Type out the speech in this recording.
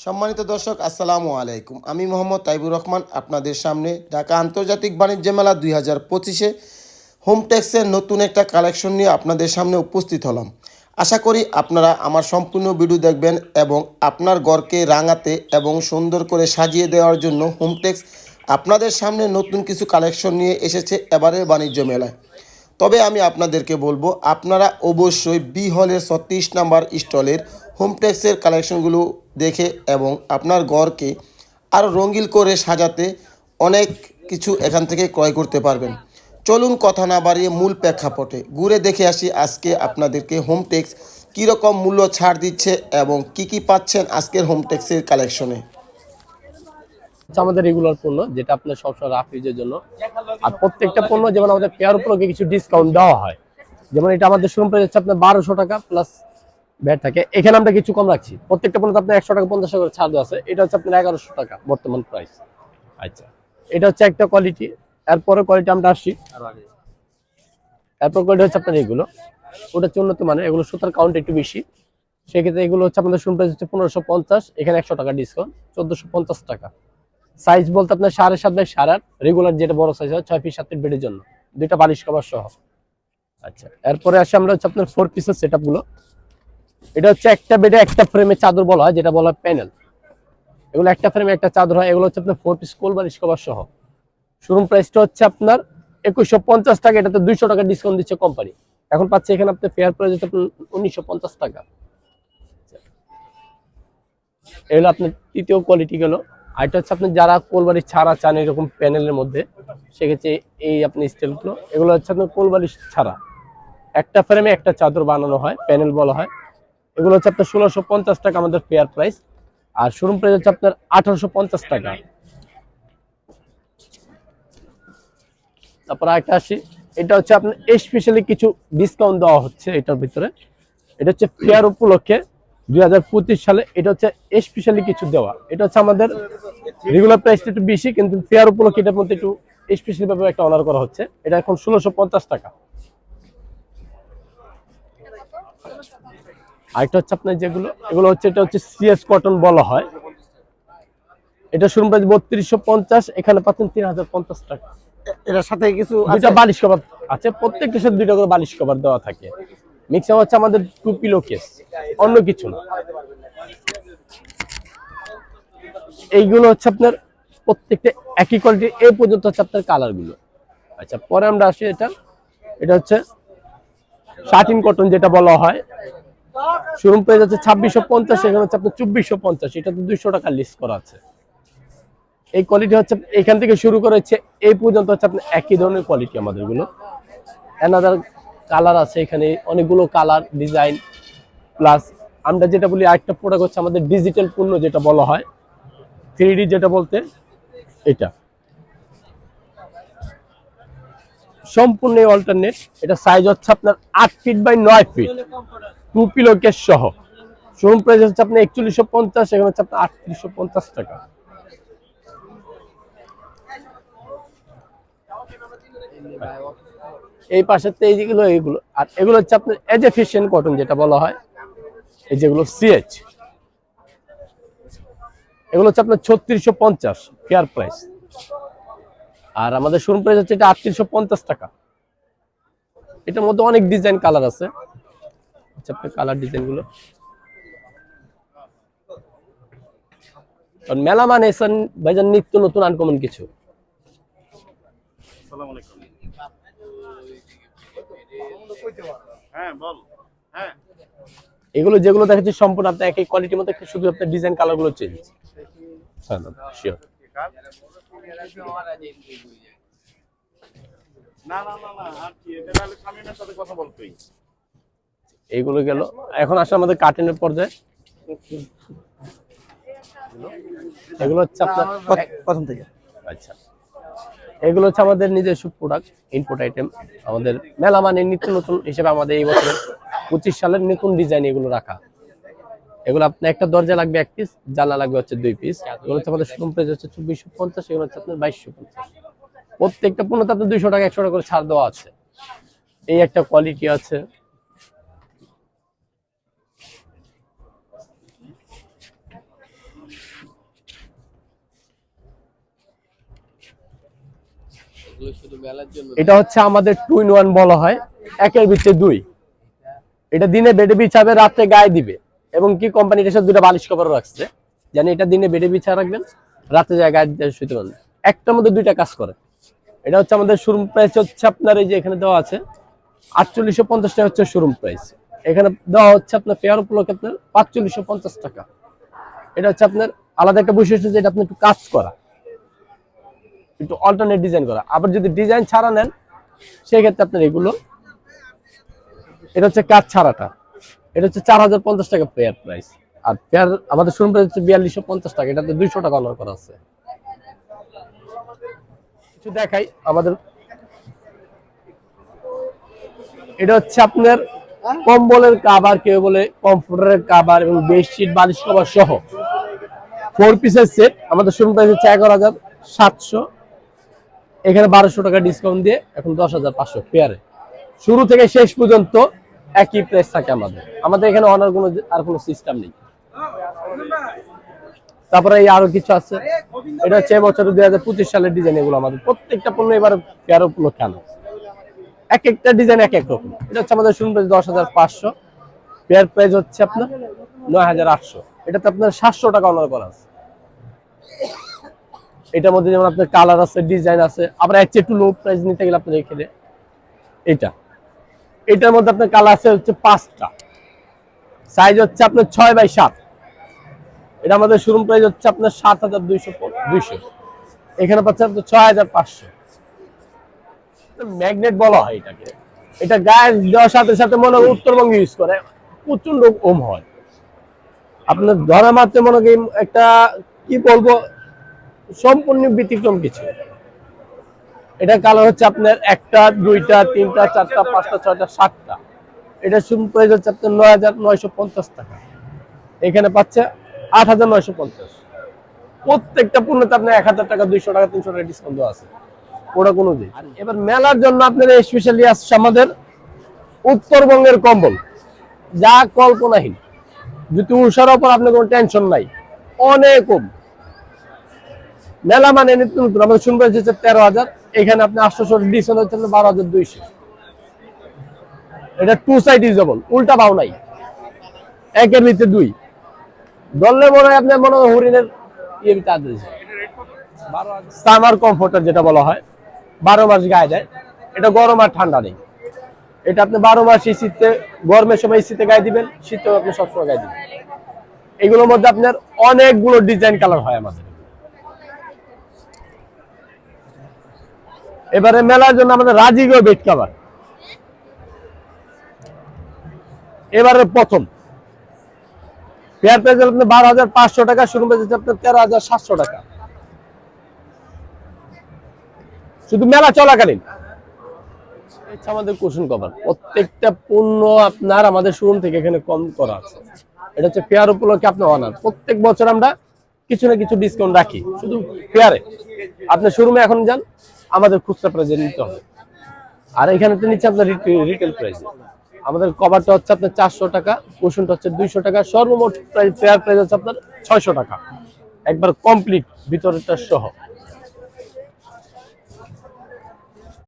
সম্মানিত দর্শক, আসসালামু আলাইকুম। আমি মোহাম্মদ তাইবুর রহমান, আপনাদের সামনে ঢাকা আন্তর্জাতিক বাণিজ্য মেলা দুই হাজার পঁচিশে হোমটেক্সের নতুন একটা কালেকশন নিয়ে আপনাদের সামনে উপস্থিত হলাম। আশা করি আপনারা আমার সম্পূর্ণ ভিডিও দেখবেন এবং আপনার ঘরকে রাঙাতে এবং সুন্দর করে সাজিয়ে দেওয়ার জন্য হোমটেক্স আপনাদের সামনে নতুন কিছু কালেকশন নিয়ে এসেছে এবারের বাণিজ্য মেলায়। তবে আমি আপনাদেরকে বলব, আপনারা অবশ্যই বি হলের ছত্রিশ নাম্বার স্টলের হোমটেক্সের কালেকশনগুলো দেখে এবং আপনার ঘরকে আরও রঙিন করে সাজাতে অনেক কিছু এখান থেকে ক্রয় করতে পারবেন। চলুন কথা না বাড়িয়ে মূল প্রেক্ষাপটে ঘুরে দেখে আসি আজকে আপনাদেরকে হোমটেক্স কীরকম মূল্য ছাড় দিচ্ছে এবং কি কি পাচ্ছেন আজকের হোমটেক্সের কালেকশনে আমাদের রেগুলার পণ্য, যেটা আপনার সবসময় রাফ ইউজের জন্য। আর প্রত্যেকটা পণ্য যেমন আমাদের পেয়ার উপলক্ষে কিছু ডিসকাউন্ট দেওয়া হয়। যেমন এটা আমাদের শোরুম হচ্ছে আপনার বারোশো টাকা প্লাস ভ্যাট থাকে। এখানে আমরা কিছু কম রাখছি। প্রত্যেকটা পণ্য আপনার একশো টাকা পঞ্চাশ টাকা করে ছাড় আছে। এটা হচ্ছে আপনার এগারোশো টাকা বর্তমান প্রাইস আচ্ছা। এটা হচ্ছে একটা কোয়ালিটি এরপরে কোয়ালিটি আমরা আসছি। এরপর কোয়ালিটি হচ্ছে আপনার এগুলো। ওটা হচ্ছে উন্নত মানের। এগুলো সুতার কাউন্ট একটু বেশি। সেক্ষেত্রে এগুলো হচ্ছে আমাদের শোরুম প্রাইস হচ্ছে পনেরোশো পঞ্চাশ। এখানে একশো টাকা ডিসকাউন্ট চোদ্দোশো পঞ্চাশ টাকা। সাইজ বলতে আপনার সাড়ে সাত বাই সাড়ে আট। রেগুলার যেটা বড় সাইজ হয় ছয় পিস সাত ফিট বেডের জন্য। দুইটা বালিশ কভার সহ। আচ্ছা। এরপরে আসে আমরা হচ্ছে আপনার ফোর পিসের সেটগুলো। এটা হচ্ছে একটা বেডে একটা ফ্রেমে চাদর বলা হয়, যেটা বলা হয় প্যানেল এগুলো একটা ফ্রেমে একটা চাদর হয়, এগুলো হচ্ছে আপনার ফোর পিস কোল বালিশ কভার সহ। শোরুম প্রাইসটা হচ্ছে আপনার একুশশো পঞ্চাশ টাকা, এটাতে দুইশো টাকা ডিসকাউন্ট দিচ্ছে কোম্পানি এখন পাচ্ছে এখানে আপনার ফেয়ার প্রাইস হচ্ছে আপনার উনিশশো পঞ্চাশ টাকা। এগুলো আপনার তৃতীয় কোয়ালিটি গেল। আর এটা হচ্ছে আপনি যারা কোলবাড়ি ছাড়া চান এরকম প্যানেলের মধ্যে, সেক্ষেত্রে এই আপনি স্টাইলগুলো এগুলো হচ্ছে আপনার কোলবাড়ি ছাড়া। একটা ফ্রেমে একটা চাদর বানানো হয় প্যানেল বলা হয়। এগুলো হচ্ছে আপনার ষোলোশো পঞ্চাশ টাকা আমাদের ফেয়ার প্রাইস আর শোরুম প্রাইস হচ্ছে আপনার আঠারোশো পঞ্চাশ টাকা। তারপর একটা আসি, এটা হচ্ছে আপনার স্পেশালি কিছু ডিসকাউন্ট দেওয়া হচ্ছে এটার ভিতরে। এটা হচ্ছে ফেয়ার উপলক্ষে দুই হাজার পঁচিশ সালে এটা হচ্ছে স্পেশালি কিছু দেওয়া। এটা হচ্ছে আমাদের রেগুলার প্রাইসটা একটু বেশি, কিন্তু ফেয়ার উপলক্ষে এটার মধ্যে একটু স্পেশালি ভাবে একটা অনার করা হচ্ছে। এটা এখন ষোলোশো টাকা। আরেকটা হচ্ছে আপনার যেগুলো এগুলো হচ্ছে এটা হচ্ছে সিএস কটন বলা হয়। এটা শুরু প্রাইস বত্রিশশো পঞ্চাশ এখানে পাচ্ছেন তিন হাজার পঞ্চাশ টাকা এটার সাথে কিছু দুইটা বালিশ কভার আছে প্রত্যেকটার সাথে দুইটা করে বালিশ কভার দেওয়া থাকে। মিক্সার হচ্ছে আমাদের টু পিলো কেস অন্য কিছু না। এইগুলো হচ্ছে আপনার প্রত্যেকটা একই কোয়ালিটি এই পর্যন্ত হচ্ছে আপনার কালারগুলো। আচ্ছা পরে আমরা আসি এটা এটা হচ্ছে শার্টিন কটন যেটা বলা হয়। শোরুম প্রাইস হচ্ছে ছাব্বিশশো পঞ্চাশ, এখানে হচ্ছে আপনার চব্বিশশো পঞ্চাশ, এটা তো দুইশো টাকা লিস্ট করা আছে। এই কোয়ালিটি হচ্ছে, এখান থেকে শুরু করে হচ্ছে, এই পর্যন্ত হচ্ছে আপনার একই ধরনের কোয়ালিটি আমাদেরগুলো অ্যানাদার কালার আছে এখানে, অনেকগুলো কালার ডিজাইন প্লাস আমরা যেটা বলি আরেকটা প্রোডাক্ট হচ্ছে আমাদের ডিজিটাল পণ্য যেটা বলা হয় থ্রি যেটা বলতে, এটা। সম্পূর্ণ অল্টারনেট এটা সাইজ হচ্ছে আপনার আট ফিট বাই নয় ফিট টু সহ। শোরুম প্রাইস হচ্ছে একচল্লিশশো পঞ্চাশ, এখানে হচ্ছে আপনার আটত্রিশশো পঞ্চাশ টাকা। এই পাশের তো এই যেগুলো এইগুলো আর এগুলো হচ্ছে আপনার এজ এফিসিয়েন্ট কটন যেটা বলা হয়। এই যেগুলো সিএচ এগুলো হচ্ছে আপনার ছত্রিশশো পঞ্চাশ ফেয়ার প্রাইস আর আমাদের শোরুম প্রাইস হচ্ছে এটা আটত্রিশশো পঞ্চাশ টাকা। এটার মধ্যে অনেক ডিজাইন কালার আছে। আচ্ছা আপনার কালার ডিজাইনগুলো। কারণ মেলা মানে এসন ভাইজান, নিত্য নতুন আনকমন কিছু। এগুলো যেগুলো দেখাচ্ছি, সম্পূর্ণ আপনার একই কোয়ালিটির মধ্যে শুধু আপনার ডিজাইন কালারগুলো চেঞ্জ না না না না, আর কি, এটা তাহলে স্বামীনের সাথে কথা বল তুই এইগুলো গেল। এখন আসলে আমাদের কার্টেনের পর্যায়ে। এগুলো হচ্ছে আপনার প্রথম থেকে। আচ্ছা। এগুলো হচ্ছে আমাদের নিজস্ব প্রোডাক্ট ইনপুট আইটেম আমাদের মেলা মানে নিত্য নতুন হিসেবে আমাদের এই বছর পঁচিশ সালের নতুন ডিজাইন এগুলো রাখা। এগুলো আপনার একটা দরজা লাগবে এক পিস জানলা লাগবে হচ্ছে দুই পিস এগুলো হচ্ছে আমাদের শোরুম প্রাইস হচ্ছে চব্বিশশো পঞ্চাশ এগুলো হচ্ছে আপনার বাইশশো পঞ্চাশ। প্রত্যেকটা পণ্যতে আপনার দুইশো টাকা একশো টাকা করে ছাড় দেওয়া আছে। এই একটা কোয়ালিটি আছে। এটা হচ্ছে আমাদের টু ইন ওয়ান বলা হয়। একের ভিতরে দুই। এটা দিনে বেডে বিছাবে, রাতে গায়ে দিবে। এবং কি কোম্পানি এটার সাথে দুটো বালিশ কভার রাখছে? জানি এটা দিনে বেডে বিছা রাখবেন, রাতে যায় গায়ে শুতে পারবেন। একটার মধ্যে দুইটা কাজ করে। এটা হচ্ছে আমাদের শোরুম প্রাইস হচ্ছে আপনার এই যে এখানে দেওয়া আছে, আটচল্লিশশো পঞ্চাশ টাকা হচ্ছে শোরুম প্রাইস এখানে দেওয়া হচ্ছে আপনার ফেয়ার উপলক্ষে আপনার পাঁচচল্লিশশো পঞ্চাশ টাকা। এটা হচ্ছে আপনার আলাদা একটা বৈশিষ্ট্য যে এটা আপনি একটু কাজ করা। একটু অল্টারনেট ডিজাইন করা। আবার যদি ডিজাইন ছাড়া নেন সেই ক্ষেত্রে আপনার এগুলো এটা হচ্ছে কাজ ছাড়াটা। এটা হচ্ছে চার হাজার পঞ্চাশ টাকা পেয়ার প্রাইস আর পেয়ার আমাদের শোরুম প্রাইস হচ্ছে বিয়াল্লিশশো পঞ্চাশ টাকা। এটাতে দুইশো টাকা অনার করা আছে। কিছু দেখাই আমাদের এটা হচ্ছে আপনার কম্বলের কাবার কেউ বলে কম্পিউটারের কাবার এবং বেডশিট বালিশ কভার সহ। ফোর পিসের সেট আমাদের শোরুম প্রাইস হচ্ছে এগারো হাজার সাতশো। এখানে বারোশো টাকা ডিসকাউন্ট দিয়ে এখন দশ হাজার পাঁচশো পেয়ারে শুরু থেকে শেষ পর্যন্ত একই প্রাইস থাকে আমাদের। আমাদের এখানে অনার কোনো আর কোনো সিস্টেম নেই। তারপরে এই আরও কিছু আছে। এটা হচ্ছে এবছর দুই হাজার পঁচিশ সালের ডিজাইন এগুলো আমাদের। প্রত্যেকটা পণ্য এবার পেয়ার উপলক্ষে আনা। এক একটা ডিজাইন এক এক রকম। এটা হচ্ছে আমাদের শুরু প্রাইস দশ হাজার পাঁচশো। পেয়ার প্রাইস হচ্ছে আপনার নয় হাজার আটশো। এটাতে আপনার সাতশো টাকা অনার করা আছে। এটার মধ্যে যেমন আপনার কালার আছে ডিজাইন আছে, আবার এর চেয়ে একটু লো প্রাইস নিতে গেলে আপনার এখানে এটা এটার মধ্যে আপনার কালার আছে হচ্ছে পাঁচটা। সাইজ হচ্ছে আপনার ছয় বাই সাত। এটা আমাদের শোরুম প্রাইস হচ্ছে আপনার সাত হাজার দুইশো দুইশো। এখানে পাচ্ছেন আপনার ছয় হাজার পাঁচশো। ম্যাগনেট বলা হয় এটাকে। এটা গায়ে দেওয়ার সাথে সাথে মনে হয় উত্তরবঙ্গে ইউজ করে। প্রচণ্ড ওম হয়। আপনার ধরা মাত্র মনে করি একটা, কি বলব সম্পূর্ণ ব্যতিক্রম কিছু। এটা কালার হচ্ছে আপনার একটা দুইটা তিনটা চারটা পাঁচটা ছয়টা সাতটা। এটা শুরু প্রাইস হচ্ছে আপনার নয় হাজার নয়শো পঞ্চাশ টাকা। এখানে পাচ্ছে আট হাজার নয়শো পঞ্চাশ। প্রত্যেকটা পণ্যতে আপনার এক হাজার টাকা দুইশো টাকা তিনশো টাকা ডিসকাউন্ট আছে। ওটা কোনো দিন এবার মেলার জন্য আপনার স্পেশালি আসছে আমাদের উত্তরবঙ্গের কম্বল। যা কল্পনাহীন। যদি উষার ওপর আপনার কোনো টেনশন নাই। অনেক কম। মেলা মানে নিত্য নতুন। আমাদের শুনবে হচ্ছে তেরো হাজার, এখানে আপনি আটশোশো ডিসকাউন্ট হচ্ছে বারো হাজার দুইশো। এটা টু সাইড ইউজেবল উল্টা বাউ নাই। একের নিচে দুই। ধরলে মনে হয় আপনার মনে হয় হরিণের ইয়ে আদেশ সামার কমফোর্টার যেটা বলা হয়। বারো মাস গায়ে দেয় এটা গরম আর ঠান্ডা নেই। এটা আপনি বারো মাস এই শীতে, গরমের সময় শীতে গায়ে দিবেন, শীতেও আপনি সবসময় গায়ে দিবেন। এগুলোর মধ্যে আপনার অনেকগুলো ডিজাইন কালার হয় আমাদের। এবারে মেলার জন্য আমাদের রাজিগো বেড কাভার এবারে প্রথম। পেয়ার আপনার বারো হাজার পাঁচশো টাকা শুরু পেয়েছে আপনার তেরো হাজার সাতশো টাকা। শুধু মেলা চলাকালীন। আমাদের কুশন কভার প্রত্যেকটা পণ্য আপনার আমাদের শোরুম থেকে এখানে কম করা আছে। এটা হচ্ছে পেয়ার উপলক্ষে আপনার অনার প্রত্যেক বছর আমরা কিছু না কিছু ডিসকাউন্ট রাখি। শুধু পেয়ারে আপনি শোরুমে এখন যান আমাদের খুচরা প্রাইজে নিতে হবে। আর এখানে তো নিচ্ছে আপনার রিটেল প্রাইসে আমাদের কভারটা হচ্ছে আপনার চারশো টাকা কুশনটা হচ্ছে দুইশো টাকা, সর্বমোট প্রাইজ ফেয়ার প্রাইজ হচ্ছে আপনার ছয়শো টাকা। একবার কমপ্লিট ভিতরটা সহ।